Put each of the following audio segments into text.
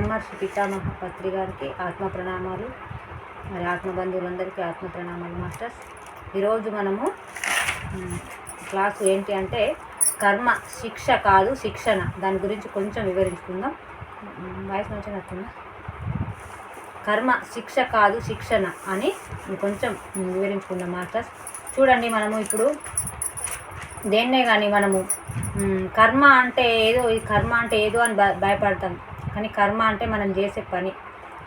బ్రహ్మర్షి పితామహ పత్రి గారికి ఆత్మ ప్రణామాలు. మరి ఆత్మబంధువులందరికీ ఆత్మ ప్రణామాలు మాస్టర్స్. ఈరోజు మనము క్లాసు ఏంటి అంటే కర్మ శిక్ష కాదు శిక్షణ. దాని గురించి కొంచెం వివరించుకుందాం. మ్, వాయిస్ మంచిగా వస్తుందా కర్మ శిక్ష కాదు శిక్షణ అని కొంచెం వివరించుకుందాం మాస్టర్స్. చూడండి మనము ఇప్పుడు దేన్నే కానీ మనము కర్మ అంటే ఏదో ఈ కర్మ అంటే ఏదో అని భ భయపడతాం. కానీ కర్మ అంటే మనం చేసే పని.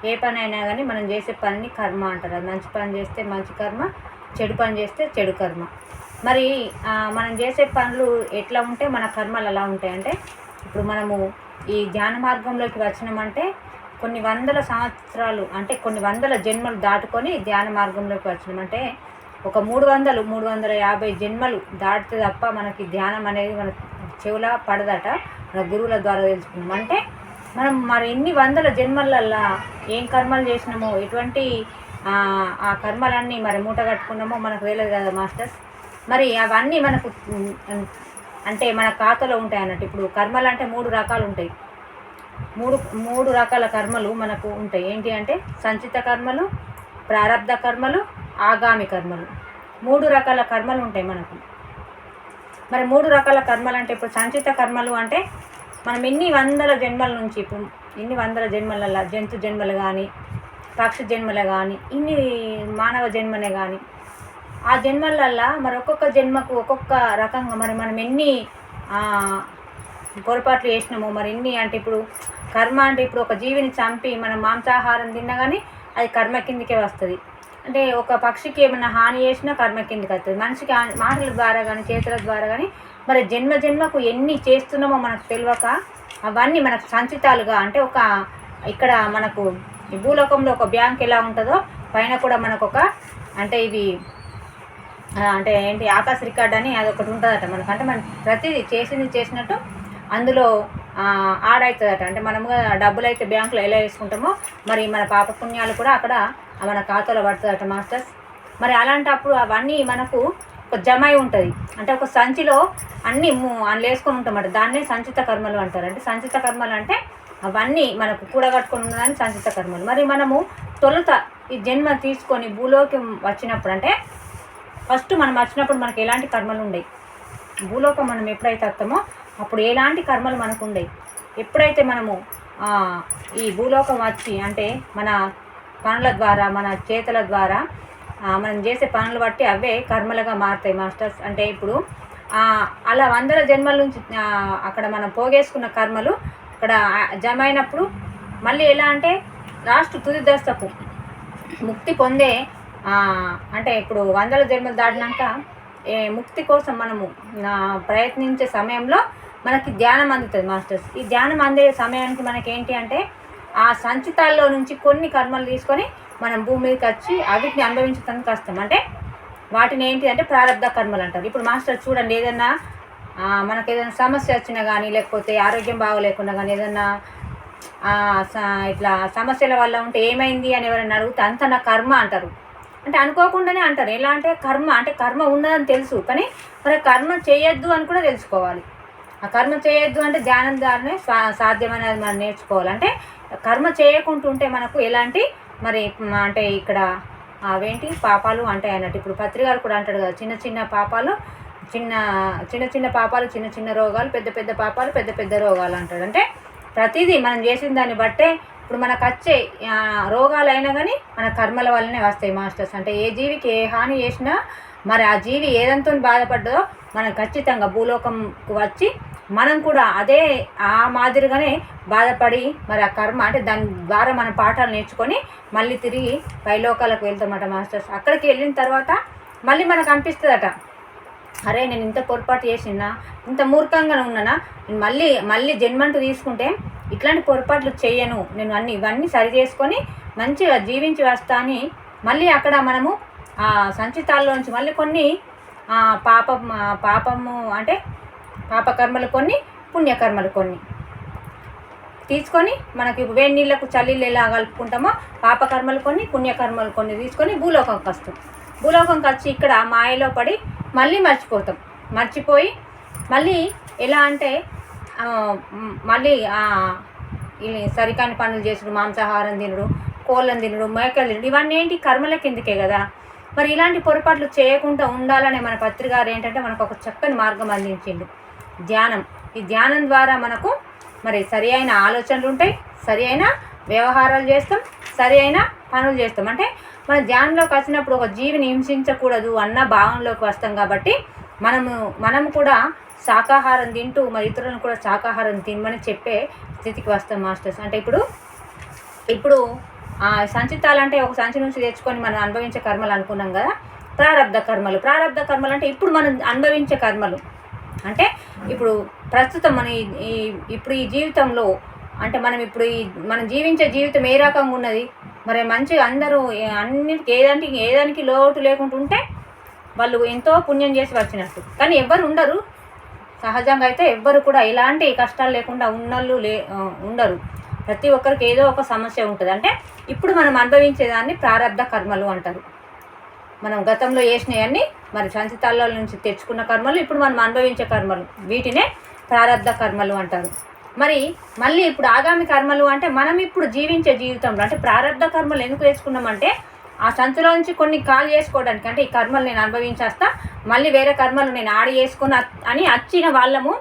ఏ పని అయినా కానీ మనం చేసే పనిని కర్మ అంటారు. అది మంచి పని చేస్తే మంచి కర్మ చెడు పని చేస్తే చెడు కర్మ. మరి మనం చేసే పనులు ఎట్లా ఉంటే మన కర్మలు ఎలా ఉంటాయి అంటే ఇప్పుడు మనము ఈ ధ్యాన మార్గంలోకి వచ్చినామంటే కొన్ని వందల సంవత్సరాలు అంటే కొన్ని వందల జన్మలు దాటుకొని ధ్యాన మార్గంలోకి వచ్చినామంటే ఒక మూడు వందలు మూడు వందల యాభై జన్మలు దాటితే తప్ప మనకి ధ్యానం అనేది మన చెవుల పడదట మన గురువుల ద్వారా తెలుసుకున్నాం. అంటే మనం మరి ఎన్ని వందల జన్మలల్లా ఏం కర్మలు చేసినామో ఎటువంటి ఆ, కర్మలన్నీ మరి మూట కట్టుకున్నామో మనకు తెలియదు కదా మాస్టర్స్. మరి అవన్నీ మనకు అంటే మన ఖాతాలో ఉంటాయి అన్నట్టు. ఇప్పుడు కర్మలు అంటే మూడు రకాలు ఉంటాయి. మూడు మూడు రకాల కర్మలు మనకు ఉంటాయి. ఏంటి అంటే సంచిత కర్మలు ప్రారంధ కర్మలు ఆగామి కర్మలు. మూడు రకాల కర్మలు ఉంటాయి మనకు. మరి మూడు రకాల కర్మలు అంటే ఇప్పుడు సంచిత కర్మలు అంటే మనం ఎన్ని వందల జన్మల నుంచి ఇప్పుడు ఎన్ని వందల జన్మల జంతు జన్మలు కానీ పక్షి జన్మలు కానీ ఇన్ని మానవ జన్మలే కానీ ఆ జన్మలల్లా మరి ఒక్కొక్క జన్మకు ఒక్కొక్క రకంగా మరి మనం ఎన్ని పొరపాట్లు చేసినామో మరి ఎన్ని అంటే ఇప్పుడు కర్మ అంటే ఇప్పుడు ఒక జీవిని చంపి మనం మాంసాహారం తిన్నా కానీ అది కర్మ కిందకే వస్తుంది. అంటే ఒక పక్షికి ఏమైనా హాని చేసినా కర్మ కిందకి వస్తుంది. మనిషికి మాటల ద్వారా కానీ చేతుల ద్వారా కానీ మరి జన్మ జన్మకు ఎన్ని చేస్తున్నామో మనకు తెలియక అవన్నీ మనకు సంచితాలుగా అంటే ఒక ఇక్కడ మనకు ఈ భూలోకంలో ఒక బ్యాంక్ ఎలా ఉంటుందో పైన కూడా మనకు ఒక అంటే ఇది అంటే ఏంటి ఆకాశ రికార్డ్ అని అది ఒకటి ఉంటుందట మనకు. అంటే మనం ప్రతిదీ చేసింది చేసినట్టు అందులో ఆడ్ అవుతుందట అంటే మనముగా డబ్బులు అయితే బ్యాంకులో ఎలా వేసుకుంటామో మరి మన పాప పుణ్యాలు కూడా అక్కడ మన ఖాతాలో పడుతుందట మాస్టర్స్. మరి అలాంటప్పుడు అవన్నీ మనకు ఒక జమ అయి ఉంటుంది. అంటే ఒక సంచిలో అన్నీ అందులో వేసుకొని ఉంటామట దాన్నే సంచిత కర్మలు అంటారు. అంటే సంచిత కర్మలు అంటే అవన్నీ మనకు కూడగట్టుకొని ఉన్నదాన్ని సంచిత కర్మలు. మరి మనము తొలుత ఈ జన్మ తీసుకొని భూలోకి వచ్చినప్పుడు అంటే ఫస్ట్ మనం వచ్చినప్పుడు మనకు ఎలాంటి కర్మలు ఉండవు భూలోకం మనం ఎప్పుడైతే వస్తామో అప్పుడు ఎలాంటి కర్మలు మనకు ఉండవు ఎప్పుడైతే మనము ఈ భూలోకం వచ్చి అంటే మన పనుల ద్వారా మన చేతుల ద్వారా మనం చేసే పనులు బట్టి అవే కర్మలుగా మారుతాయి మాస్టర్స్. అంటే ఇప్పుడు అలా వందల జన్మల నుంచి అక్కడ మనం పోగేసుకున్న కర్మలు అక్కడ జమ అయినప్పుడు మళ్ళీ ఎలా అంటే లాస్ట్ తుది దశకు ముక్తి పొందే అంటే ఇప్పుడు వందల జన్మలు దాటినాక ఏ ముక్తి కోసం మనము ప్రయత్నించే సమయంలో మనకి ధ్యానం అందుతుంది మాస్టర్స్. ఈ ధ్యానం అందే సమయానికి మనకి ఏంటి అంటే ఆ సంచితాల్లో నుంచి కొన్ని కర్మలు తీసుకొని మనం భూమి మీదకి వచ్చి అవిటిని అనుభవించడానికి వస్తాం అంటే వాటిని ఏంటి అంటే ప్రారంభ కర్మలు అంటారు. ఇప్పుడు మాస్టర్ చూడండి ఏదన్నా మనకు మనకి ఏదైనా సమస్య వచ్చినా కానీ లేకపోతే ఆరోగ్యం బాగోలేకుండా కానీ ఏదన్నా స- ఇట్లా సమస్యల వల్ల ఉంటే ఏమైంది అని ఎవరైనా అడిగితే అంత నా కర్మ అంటారు. అంటే అనుకోకుండానే అంటారు. ఎలా అంటే కర్మ అంటే కర్మ ఉన్నదని తెలుసు కానీ మరి కర్మ చేయొద్దు అని కూడా తెలుసుకోవాలి. ఆ కర్మ చేయొద్దు అంటే ధ్యానం ద్వారానే సాధ్యమైనది సాధ్యమనేది మనం నేర్చుకోవాలి. అంటే కర్మ చేయకుంటుంటే మనకు ఎలాంటి మరి అంటే ఇక్కడ అవేంటి పాపాలు అంటాయి అన్నట్టు. ఇప్పుడు పత్రికారు కూడా అంటాడు కదా చిన్న చిన్న పాపాలు చిన్న చిన్న చిన్న పాపాలు చిన్న చిన్న రోగాలు పెద్ద పెద్ద పాపాలు పెద్ద పెద్ద రోగాలు అంటాడు. అంటే ప్రతిదీ మనం చేసిన దాన్ని బట్టే ఇప్పుడు మనకు వచ్చే రోగాలు రోగాలైనా కానీ మన కర్మల వల్లనే వస్తాయి మాస్టర్స్. అంటే ఏ జీవికి ఏ హాని చేసినా మరి ఆ జీవి ఏదంతో బాధపడ్డదో మనం ఖచ్చితంగా భూలోకంకు వచ్చి మనం కూడా అదే ఆ మాదిరిగానే బాధపడి మరి ఆ కర్మ అంటే దాని ద్వారా మన పాఠాలు నేర్చుకొని మళ్ళీ తిరిగి పైలోకాలకు వెళ్తామట మాస్టర్స్. అక్కడికి వెళ్ళిన తర్వాత మళ్ళీ మనకు అనిపిస్తుందట అరే నేను ఇంత పొరపాటు చేసినా ఇంత మూర్ఖంగా ఉన్నానా? నేను మళ్ళీ మళ్ళీ జన్మంటూ తీసుకుంటే ఇట్లాంటి పొరపాట్లు చేయను. నేను అన్ని ఇవన్నీ సరి చేసుకొని మంచిగా జీవించి వస్తా అని మళ్ళీ అక్కడ మనము ఆ సంచితాల్లో నుంచి మళ్ళీ కొన్ని పాపం పాపము అంటే పాపకర్మలు కొన్ని పుణ్యకర్మలు కొన్ని. తీసుకొని మనకి వేడి నీళ్ళకు చల్లీళ్ళు ఎలా కలుపుకుంటామో పాపకర్మలు కొన్ని పుణ్యకర్మలు కొన్ని తీసుకొని భూలోకంకి వస్తాం భూలోకంకి వచ్చి ఇక్కడ మాయలో పడి మళ్ళీ మర్చిపోతాం. మర్చిపోయి మళ్ళీ ఎలా అంటే మళ్ళీ సరికాని పనులు చేసుడు మాంసాహారం తినడు కోళ్ళని తినడు మేకలు తినడు ఇవన్నీ ఏంటి? కర్మల కిందకే కదా. మరి ఇలాంటి పొరపాట్లు చేయకుండా ఉండాలనే మన పత్రికారు ఏంటంటే మనకు ఒక చక్కని మార్గం అందించిండు. ధ్యానం. ఈ ధ్యానం ద్వారా మనకు మరి సరి అయిన ఆలోచనలు ఉంటాయి సరి అయిన వ్యవహారాలు చేస్తాం సరి అయిన పనులు చేస్తాం. అంటే మన ధ్యానంలోకి వచ్చినప్పుడు ఒక జీవిని హింసించకూడదు అన్న భావంలోకి వస్తాం కాబట్టి మనము మనం కూడా శాకాహారం తింటూ మరి ఇతరులను కూడా శాకాహారం తినమని చెప్పే స్థితికి వస్తాం మాస్టర్స్. అంటే ఇప్పుడు ఇప్పుడు సంచితాలంటే ఒక సంచి నుంచి తెచ్చుకొని మనం అనుభవించే కర్మలు అనుకున్నాం కదా ప్రారంధ కర్మలు. ప్రారంధ కర్మలు అంటే ఇప్పుడు మనం అనుభవించే కర్మలు. అంటే ఇప్పుడు ప్రస్తుతం మన ఈ- ఇప్పుడు ఈ జీవితంలో అంటే మనం ఇప్పుడు ఈ మనం జీవించే జీవితం ఏ రకంగా ఉన్నది? మరి మంచిగా అందరూ అన్నిటికి ఏదానికి ఏదానికి లోటు లేకుండా ఉంటే వాళ్ళు ఎంతో పుణ్యం చేసి వచ్చినట్టు. కానీ ఎవ్వరు ఉండరు. సహజంగా అయితే ఎవ్వరు కూడా ఎలాంటి కష్టాలు లేకుండా ఉన్నోళ్ళు లే ఉండరు. ప్రతి ఒక్కరికి ఏదో ఒక సమస్య ఉంటుంది. అంటే ఇప్పుడు మనం అనుభవించేదాన్ని ప్రారంధ కర్మలు అంటారు. మనం గతంలో చేసినవన్నీ మరి సంచితాల నుంచి తెచ్చుకున్న కర్మలు ఇప్పుడు మనం అనుభవించే కర్మలు. వీటినే ప్రారంధ కర్మలు అంటారు. మరి మళ్ళీ ఇప్పుడు ఆగామి కర్మలు అంటే మనం ఇప్పుడు జీవించే జీవితంలో అంటే ప్రారంధ కర్మలు ఎందుకు వేసుకున్నామంటే ఆ సంచులో నుంచి కొన్ని కాల్ చేసుకోవడానికి అంటే ఈ కర్మలు నేను అనుభవించేస్తా మళ్ళీ వేరే కర్మలు నేను ఆడి చేసుకున్న అని వచ్చిన వాళ్ళము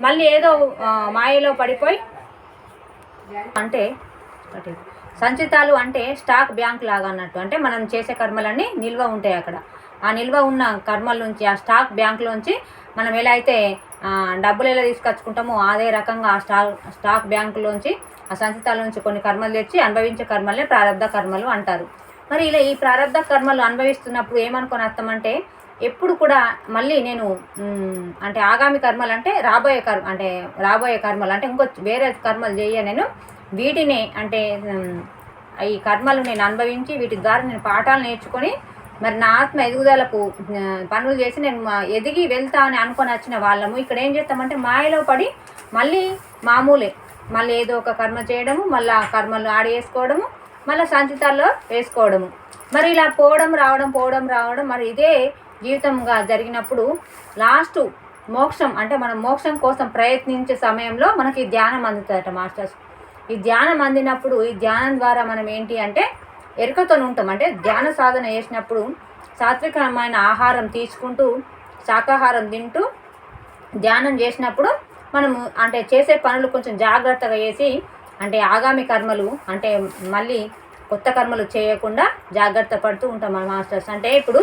మళ్ళీ ఏదో మాయలో పడిపోయి అంటే సంచితాలు అంటే స్టాక్ బ్యాంక్ లాగా అన్నట్టు అంటే మనం చేసే కర్మలన్నీ నిల్వ ఉంటాయి అక్కడ. ఆ నిల్వ ఉన్న కర్మల నుంచి ఆ స్టాక్ బ్యాంక్లోంచి మనం ఎలా అయితే డబ్బులు ఎలా తీసుకొచ్చుకుంటామో అదే రకంగా ఆ స్టాక్ స్టాక్ బ్యాంకులోంచి ఆ సంచితాల నుంచి కొన్ని కర్మలు తెచ్చి అనుభవించే కర్మలే ప్రారంధ కర్మలు అంటారు. మరి ఇలా ఈ ప్రారంధ కర్మలు అనుభవిస్తున్నప్పుడు ఏమనుకొని అర్థమంటే ఎప్పుడు కూడా మళ్ళీ నేను అంటే ఆగామి కర్మలు అంటే రాబోయే కర్మ అంటే రాబోయే కర్మలు అంటే ఇంకో వేరే కర్మలు చేయ నేను వీటిని అంటే ఈ కర్మలు నేను అనుభవించి వీటి ద్వారా నేను పాఠాలు నేర్చుకొని మరి నా ఆత్మ ఎదుగుదలకు పనులు చేసి నేను మా- ఎదిగి వెళ్తా అని అనుకొని వచ్చిన వాళ్ళము ఇక్కడ ఏం చేస్తామంటే మాయలో పడి మళ్ళీ మామూలే. మళ్ళీ ఏదో ఒక కర్మ చేయడము మళ్ళీ ఆ కర్మలు ఆడేసుకోవడము వేసుకోవడము మళ్ళీ సంచితాల్లో వేసుకోవడము. మరి ఇలా పోవడం రావడం పోవడం రావడం మరి ఇదే జీవితంగా జరిగినప్పుడు లాస్ట్ మోక్షం అంటే మనం మోక్షం కోసం ప్రయత్నించే సమయంలో మనకి ధ్యానం అందుతుందట మాస్టర్స్. ఈ ధ్యానం అందినప్పుడు ఈ ధ్యానం ద్వారా మనం ఏంటి అంటే ఎరుకతో ఉంటాం అంటే ధ్యాన సాధన చేసినప్పుడు సాత్వికమైన ఆహారం తీసుకుంటూ శాకాహారం తింటూ ధ్యానం చేసినప్పుడు మనము అంటే చేసే పనులు కొంచెం జాగ్రత్తగా చేసి అంటే ఆగామి కర్మలు అంటే మళ్ళీ కొత్త కర్మలు చేయకుండా జాగ్రత్త పడుతూ ఉంటాం మన మాస్టర్స్. అంటే ఇప్పుడు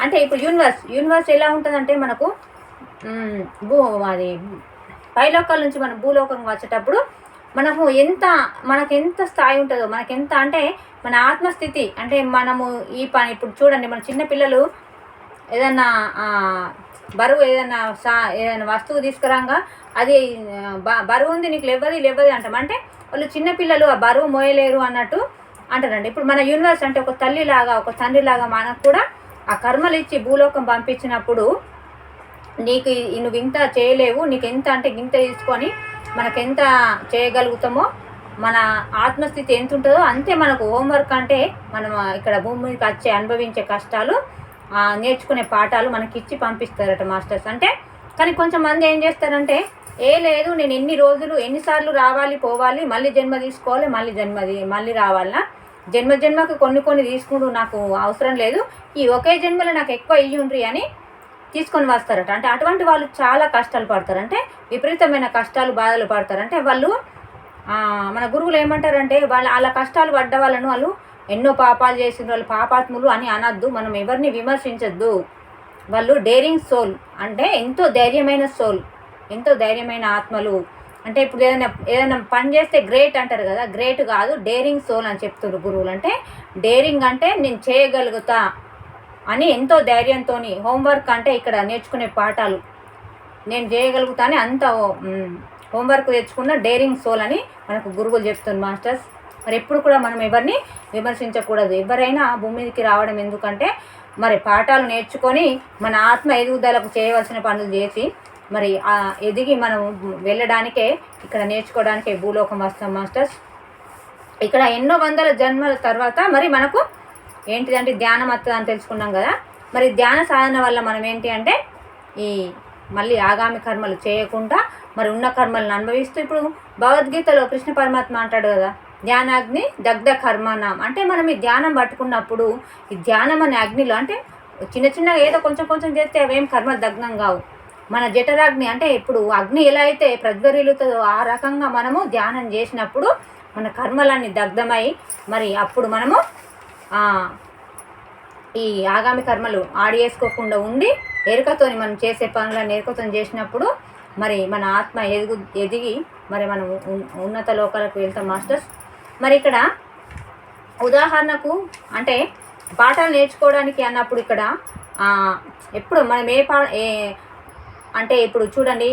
అంటే ఇప్పుడు యూనివర్స్ యూనివర్స్ ఎలా ఉంటుందంటే మనకు భూ అది పైలోకాల నుంచి మనం భూలోకం వచ్చేటప్పుడు మనము ఎంత మనకు ఎంత స్థాయి ఉంటుందో మనకి ఎంత అంటే మన ఆత్మస్థితి అంటే మనము ఈ పని ఇప్పుడు చూడండి మన చిన్న పిల్లలు ఏదన్నా బరువు ఏదన్నా సా ఏదైనా వస్తువు తీసుకురాగా అది బ- బరువు ఉంది నీకు లేవది లేవది అంటాం. అంటే వాళ్ళు చిన్నపిల్లలు ఆ బరువు మోయలేరు అన్నట్టు అంటారండి. ఇప్పుడు మన యూనివర్స్ అంటే ఒక తల్లిలాగా ఒక తండ్రిలాగా మనకు కూడా ఆ కర్మలు ఇచ్చి భూలోకం పంపించినప్పుడు నీకు నువ్వు ఇంత చేయలేవు నీకు ఎంత అంటే ఇంత తీసుకొని మనకెంత చేయగలుగుతామో మన ఆత్మస్థితి ఎంత ఉంటుందో అంతే మనకు హోంవర్క్ అంటే మనం ఇక్కడ భూమికి వచ్చే అనుభవించే కష్టాలు నేర్చుకునే పాఠాలు మనకి ఇచ్చి పంపిస్తారట మాస్టర్స్. అంటే కానీ కొంచెం మంది ఏం చేస్తారంటే ఏ లేదు నేను ఎన్ని రోజులు ఎన్నిసార్లు రావాలి పోవాలి మళ్ళీ జన్మ తీసుకోవాలి మళ్ళీ జన్మది మళ్ళీ రావాలా? జన్మ జన్మకు కొన్ని కొన్ని తీసుకుంటూ నాకు అవసరం లేదు. ఈ ఒకే జన్మలో నాకు ఎక్కువ ఇయ్యుండ్రి అని తీసుకొని వస్తారట. అంటే అటువంటి వాళ్ళు చాలా కష్టాలు పడతారు. అంటే విపరీతమైన కష్టాలు బాధలు పడతారు. అంటే వాళ్ళు మన గురువులు ఏమంటారంటే వాళ్ళ వాళ్ళ కష్టాలు పడ్డ వాళ్ళను వాళ్ళు ఎన్నో పాపాలు చేసిన వాళ్ళు పాపాత్ములు అని అనద్దు. మనం ఎవరిని విమర్శించద్దు. వాళ్ళు డేరింగ్ సోల్. అంటే ఎంతో ధైర్యమైన సోల్. ఎంతో ధైర్యమైన ఆత్మలు. అంటే ఇప్పుడు ఏదైనా ఏదైనా పని చేస్తే గ్రేట్ అంటారు కదా. గ్రేట్ కాదు డేరింగ్ సోల్ అని చెప్తున్నారు గురువులు. అంటే డేరింగ్ అంటే నేను చేయగలుగుతా. అని ఎంతో ధైర్యంతో హోంవర్క్ అంటే ఇక్కడ నేర్చుకునే పాఠాలు. నేను చేయగలుగుతానే అంత హోంవర్క్ తెచ్చుకున్న డేరింగ్ సోల్ అని మనకు గురువులు చెప్తుంది మాస్టర్స్. మరి ఎప్పుడు కూడా మనం ఎవరిని విమర్శించకూడదు. ఎవరైనా భూమి మీదకి రావడం ఎందుకంటే మరి పాఠాలు నేర్చుకొని మన ఆత్మ ఎదుగుదలకు చేయవలసిన పనులు చేసి మరి ఆ ఎదిగి మనం వెళ్ళడానికే ఇక్కడ నేర్చుకోవడానికే భూలోకం వస్తాం మాస్టర్స్. ఇక్కడ ఎన్నో వందల జన్మల తర్వాత మరి మనకు ఏంటిదంటే ధ్యానం వస్తుంది అని తెలుసుకున్నాం కదా. మరి ధ్యాన సాధన వల్ల మనం ఏంటి అంటే ఈ మళ్ళీ ఆగామి కర్మలు చేయకుండా మరి ఉన్న కర్మలను అనుభవిస్తూ ఇప్పుడు భగవద్గీతలో కృష్ణ పరమాత్మ అంటాడు కదా ధ్యానాగ్ని దగ్ధ కర్మనాం. అంటే మనం ఈ ధ్యానం పట్టుకున్నప్పుడు ఈ ధ్యానం అనే అగ్నిలో అంటే చిన్న చిన్నగా ఏదో కొంచెం కొంచెం చేస్తే అవేం కర్మలు దగ్నం కావు. మన జఠరాగ్ని అంటే ఇప్పుడు అగ్ని ఎలా అయితే ప్రజ్వరిల్లుతుందో ఆ రకంగా మనము ధ్యానం చేసినప్పుడు మన కర్మలన్నీ దగ్ధమై మరి అప్పుడు మనము ఈ ఆగామి కర్మలు ఆడియేసుకోకుండా ఉండి ఎరుకతోని మనం చేసే పనులను ఎరుకతో చేసినప్పుడు మరి మన ఆత్మ ఎదుగు ఎదిగి మరి మనం ఉన్నత లోకాలకు వెళ్తాం మాస్టర్స్. మరి ఇక్కడ ఉదాహరణకు అంటే పాఠాలు నేర్చుకోవడానికి అన్నప్పుడు ఇక్కడ ఎప్పుడు మనం ఏ పా ఏ అంటే ఇప్పుడు చూడండి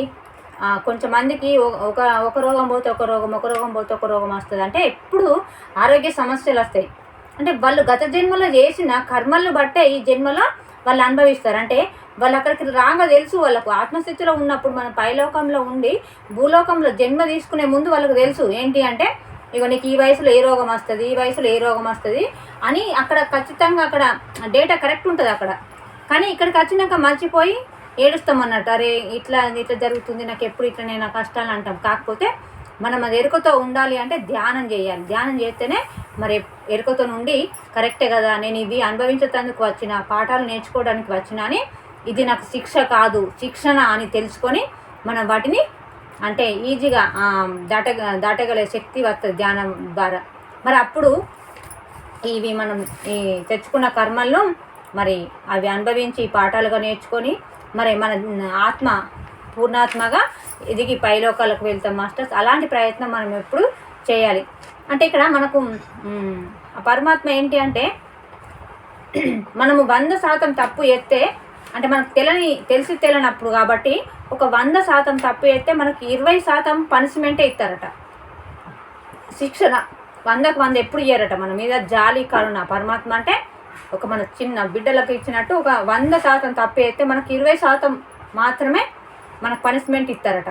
కొంతమందికి ఒక ఒక రోగం పోతే ఒక రోగం ఒక రోగం పోతే ఒక రోగం వస్తుంది. అంటే ఎప్పుడు ఆరోగ్య సమస్యలు వస్తాయి. అంటే వాళ్ళు గత జన్మలో చేసిన కర్మలను బట్టే ఈ జన్మలో వాళ్ళు అనుభవిస్తారు. అంటే వాళ్ళు అక్కడికి రాగా తెలుసు వాళ్ళకు ఆత్మస్థితిలో ఉన్నప్పుడు మన పైలోకంలో ఉండి భూలోకంలో జన్మ తీసుకునే ముందు వాళ్ళకి తెలుసు ఏంటి అంటే ఇగో నీకు ఈ వయసులో ఏ రోగం వస్తుంది ఈ వయసులో ఏ రోగం వస్తుంది అని అక్కడ ఖచ్చితంగా అక్కడ డేటా కరెక్ట్ ఉంటుంది అక్కడ. కానీ ఇక్కడికి వచ్చినాక మర్చిపోయి ఏడుస్తాం అన్నట్టు. అరే ఇట్లా ఇట్లా జరుగుతుంది నాకు ఎప్పుడు ఇట్లా నేను కష్టాలు అంటాం. కాకపోతే మనం అది ఎరుకతో ఉండాలి అంటే ధ్యానం చేయాలి. ధ్యానం చేస్తేనే మరి ఎరుకతో నుండి కరెక్టే కదా నేను ఇవి అనుభవించేందుకు వచ్చిన పాఠాలు నేర్చుకోవడానికి వచ్చిన అని ఇది నాకు శిక్ష కాదు శిక్షణ అని తెలుసుకొని మనం వాటిని అంటే ఈజీగా దాట దాటగలే శక్తి వస్తుంది ధ్యానం ద్వారా. మరి అప్పుడు ఇవి మనం ఈ తెచ్చుకున్న కర్మలను మరి అవి అనుభవించి పాఠాలుగా నేర్చుకొని మరి మన ఆత్మ పూర్ణాత్మగా ఎదిగి పైలోకాలకు వెళ్తాం మాస్టర్స్. అలాంటి ప్రయత్నం మనం ఎప్పుడు చేయాలి. అంటే ఇక్కడ మనకు ఆ పరమాత్మ ఏంటి అంటే మనము వంద శాతం తప్పు ఎత్తే అంటే మనకు తెలని తెలిసి తెలియనప్పుడు కాబట్టి ఒక వంద శాతం తప్పు ఎత్తే మనకి ఇరవై శాతం పనిష్మెంటే ఇస్తారట. శిక్షణ. వందకు వంద ఎప్పుడు ఇయ్యారట. మన మీద జాలి కరుణ. పరమాత్మ అంటే ఒక మన చిన్న బిడ్డలకు ఇచ్చినట్టు ఒక వంద శాతం తప్పు ఎత్తే మనకి ఇరవై శాతం మాత్రమే మనకు పనిష్మెంట్ ఇస్తారట.